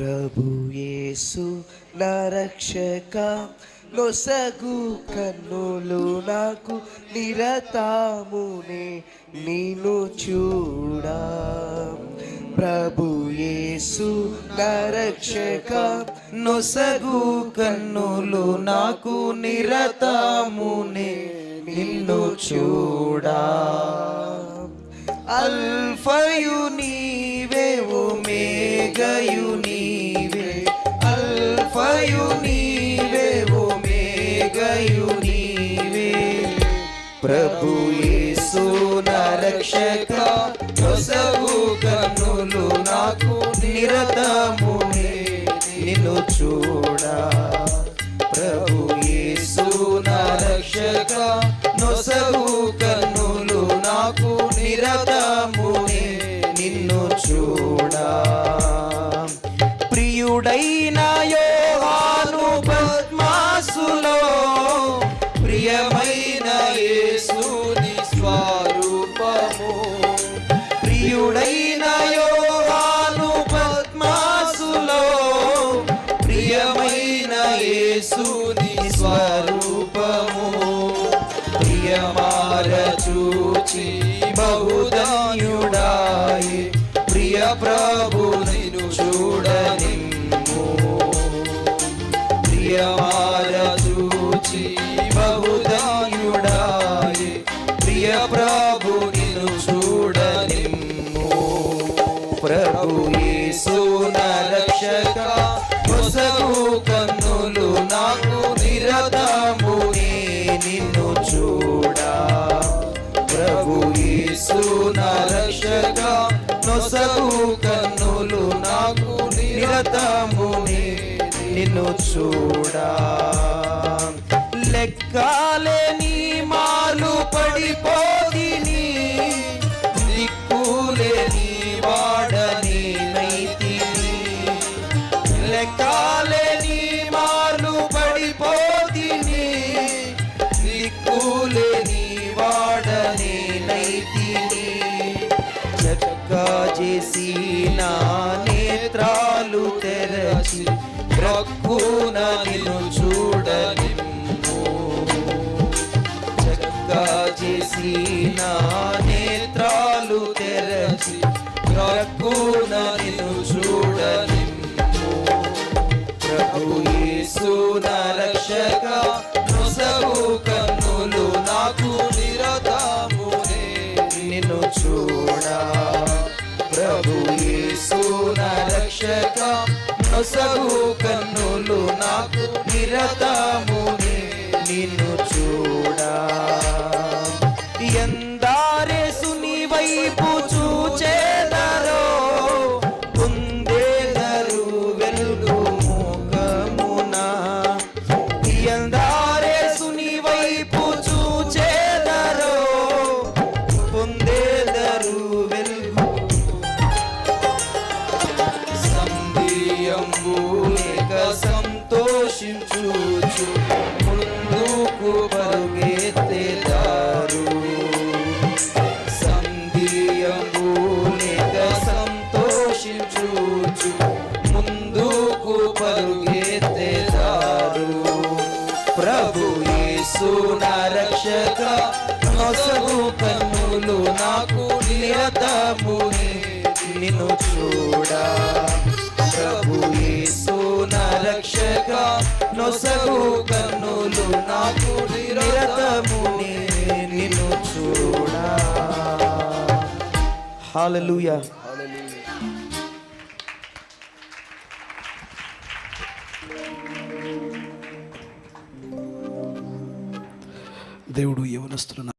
ప్రభు యేసు నా రక్షక నొసగు కన్నులు నాకు నిరతామునే నేను చూడా. ప్రభు యేసు నా రక్షక నొసగు కన్నులు నాకు నిరతామునే నిన్ను చూడా. అల్ఫయు నీవే మేఘయు నీ ప్రభు యేసు రక్షక నొసగు కన్నులు నాకు నిరతమునే నిన్ను చూడ. ప్రభు యేసు రక్షక నొసగు కన్నులు నాకు నిరతమునే నిన్ను చూడ. ప్రియుడై చూచి బహుధన్యుడాయి. ప్రియ ప్రభు నిను చూడనిమ్ము. ప్రియమార చూచి బహుధన్యుడాయి. ప్రియ ప్రభు నిను చూడనిమ్ము. ప్రభు యేసు రక్షక కొసగు కన్నులు నాకు నిరదా నా రక్షక నొసగు కన్నులు నాకు నిరతమునే నిన్ను చూడా. లెక్కాలేని మాలు పడిపోదిని దిక్కులేని వాడని నైతి లెక్కాలేని మాలు పడిపోతిని దిక్కులే చేసి నా నేత్రాలు తెరచి ప్రక్కున నిన్ను చూడని చక్కా చేసి నా నేత్రాలు తెరచి ప్రక్కున నిన్ను నొసగు కన్నులు నాకు నిరతముని నిన్ను చూడా. ఎందారేసు నీ వైపు సంతోషించుచు ముందుకు పరుగెత్తేదారు ప్రభు యేసు నా రక్షక నొసగు కన్నులు నాకు నిరతమునే నిన్ను చూడ. ప్రభు యేసు నా రక్షక నొసగు కన్నులు నాకు నిరతమునే నిన్ను చూడ. హల్లెలూయా. దేవుడు యవనస్తులను